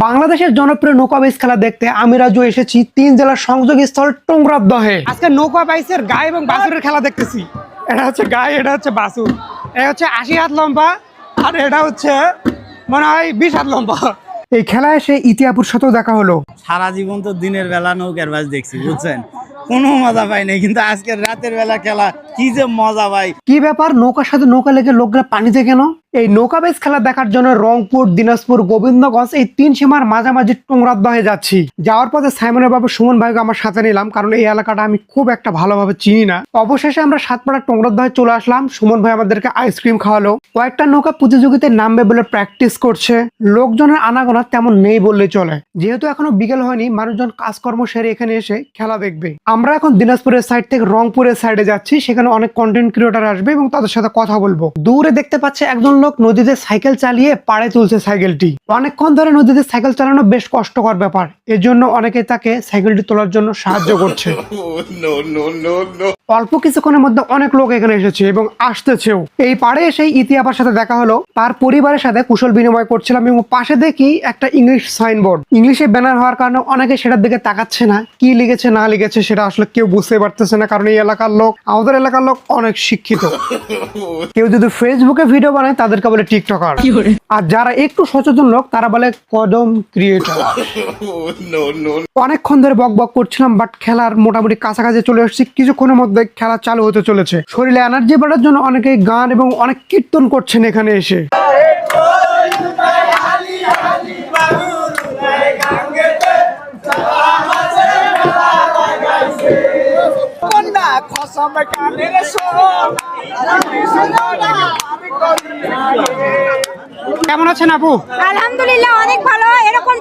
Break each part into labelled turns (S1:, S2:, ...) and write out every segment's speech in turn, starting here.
S1: বাংলাদেশের জনপ্রিয় নৌকা বাইচ খেলা দেখতে আমি রাজু এসেছি তিন জেলার সংযোগ স্থল টুংরাবদহে আজকে নৌকা বাইচের গায়ে এবং বাসুরের খেলা দেখতেছি। এটা হচ্ছে গায়ে এটা হচ্ছে বাসুর। এটা হচ্ছে আশি হাত লম্বা আর এটা হচ্ছে মনে হয় বিশ হাত লম্বা। এই খেলায় এসে ইতিহাপুর সাথেও দেখা হলো।
S2: সারা জীবন তো দিনের বেলা নৌকার বাস দেখছি বুঝছেন? কোনো মজা পাই নাই কিন্তু আজকের রাতের বেলা খেলা কি যে মজা পাই।
S1: কি ব্যাপার? নৌকার সাথে নৌকা লেগে লোকরা পানিতে কেন? এই নৌকা বেস খেলা দেখার জন্য রংপুর, দিনাজপুর, গোবিন্দগঞ্জ এই তিন সীমার মাঝামাঝি টুংরাদহে যাচ্ছি। যাওয়ার পথে সাইমনের বাবু সুমন ভাইকে আমার সাথে নিলাম, কারণ এই এলাকাটা আমি খুব একটা ভালোভাবে চিনি না। অবশেষে আমরা সাতপাড়া টুংরাদহে চলে আসলাম, সুমন ভাই আমাদেরকে আইসক্রিম খাওয়ালো। কয়েকটা নৌকা প্রতিযোগিতায় নামবে বলে প্র্যাকটিস করছে। লোকজনের আনাগোনা তেমন নেই বললে চলে। যেহেতু এখনও বিকেল হয়নি, মানুষজন কাজকর্ম সেরে এখানে এসে খেলা দেখবে। আমরা এখন দিনাজপুরের সাইড থেকে রংপুরের সাইডে যাচ্ছি, সেখানে অনেক কন্টেন্ট ক্রিয়েটার আসবে এবং তাদের সাথে কথা বলব। দূরে দেখতে পাচ্ছে একজন লোক নদীতে সাইকেল চালিয়ে পাড়ে তুলছে সাইকেলটি। অনেকক্ষণ ধরে নদীতে সাইকেল চালানো বেশ কষ্টকর ব্যাপার। এর জন্য অনেকে তাকে সাইকেলটি তোলার জন্য সাহায্য করছে। অল্প কিছুক্ষণের মধ্যে অনেক লোক এখানে এসেছে এবং আসতেছেও। এই পাড়ে এসে ইতিহাসের সাথে দেখা হলো। তার পরিবারের সাথে কুশল বিনিময় করছিলাম এবং পাশে দেখি একটা ইংলিশ সাইনবোর্ড। ইংলিশে ব্যানার হওয়ার কারণে অনেকে সেটার দিকে তাকাচ্ছে না। কি লিখেছে না লিখেছে সেটা আসলে কেউ বুঝতে পারতেছে না কারণ এই এলাকার লোক আমাদের এলাকার লোক অনেক শিক্ষিত। কেউ যদি ফেসবুকে ভিডিও বানায় তাদেরকে বলে টিকটকার। আর যারা একটু সচেতন লোক তারা বলে কদম ক্রিয়েটর। অনেকক্ষণ ধরে বক বক করছিলাম বাট খেলার মোটামুটি কাছাকাছি চলে এসেছি। কিছুক্ষণের মধ্যে খেলা চালু হতে চলেছে। শরীরে এনার্জি বাড়ার জন্য অনেকে গান এবং অনেক কীর্তন করছেন এখানে এসে। কেমন আছেন আপু?
S3: আলহামদুলিল্লাহ অনেক ভালো। এরকম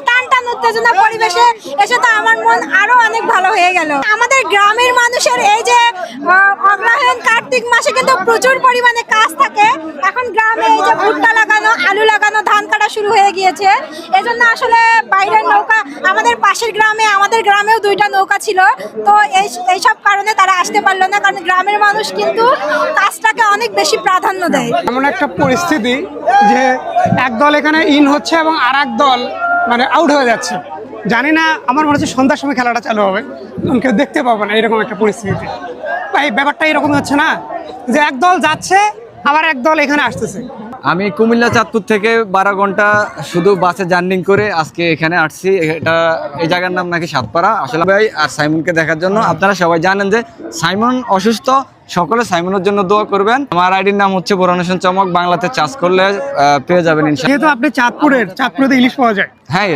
S3: উত্তেজনা পরিবেশে এসে তো আমার মন আরও অনেক ভালো হয়ে গেল। আমাদের গ্রামের মানুষের এই যে অগ্রহায়ণ কার্তিক মাসে কিন্তু প্রচুর পরিমাণে কাজ থাকে। এখন গ্রামে এই যে ভুট্টা লাগানো, আলু লাগানো, ধান কাটা শুরু হয়ে গিয়েছে। এজন্য আসলে বাইরের নৌকা, আমাদের পাশের গ্রামে, আমাদের গ্রামেও দুইটা নৌকা ছিল। তো এই, এইসব কারণে তারা আসতে পারল না, কারণ গ্রামের মানুষ কিন্তু কাজটাকে অনেক বেশি প্রাধান্য দেয়।
S1: এমন একটা পরিস্থিতি যে, এক দল এখানে ইন হচ্ছে এবং আর দল মানে আউট হয়ে যাচ্ছে। জানি না, আমার মনে হচ্ছে সন্ধ্যার সময় খেলাটা চালু হবে। কেউ দেখতে পাবো না এরকম একটা পরিস্থিতি ভাই, ব্যাপারটা এরকম হচ্ছে না? যে এক দল যাচ্ছে, আবার এক দল এখানে আসতেছে।
S4: আমি কুমিল্লা চাঁদপুর থেকে বারো ঘণ্টা শুধু বাসে জার্নিং করে আজকে এখানে আসছি। এটা, এই জায়গার নাম নাকি সাতপাড়া। আসলে ভাই আর সাইমনকে দেখার জন্য আপনারা সবাই জানেন যে সাইমন অসুস্থ সকলে সাইমনের জন্য দোয়া করবেন। আমার আইডির নাম হচ্ছে বরণেশন চমক বাংলাতে চাষ করলে আহ, পেয়ে যাবেন ইনশাআল্লাহ।
S1: যেহেতু আপনি চাঁদপুরের চাঁদপুরে ইলিশ পাওয়া যায়।
S4: হ্যাঁ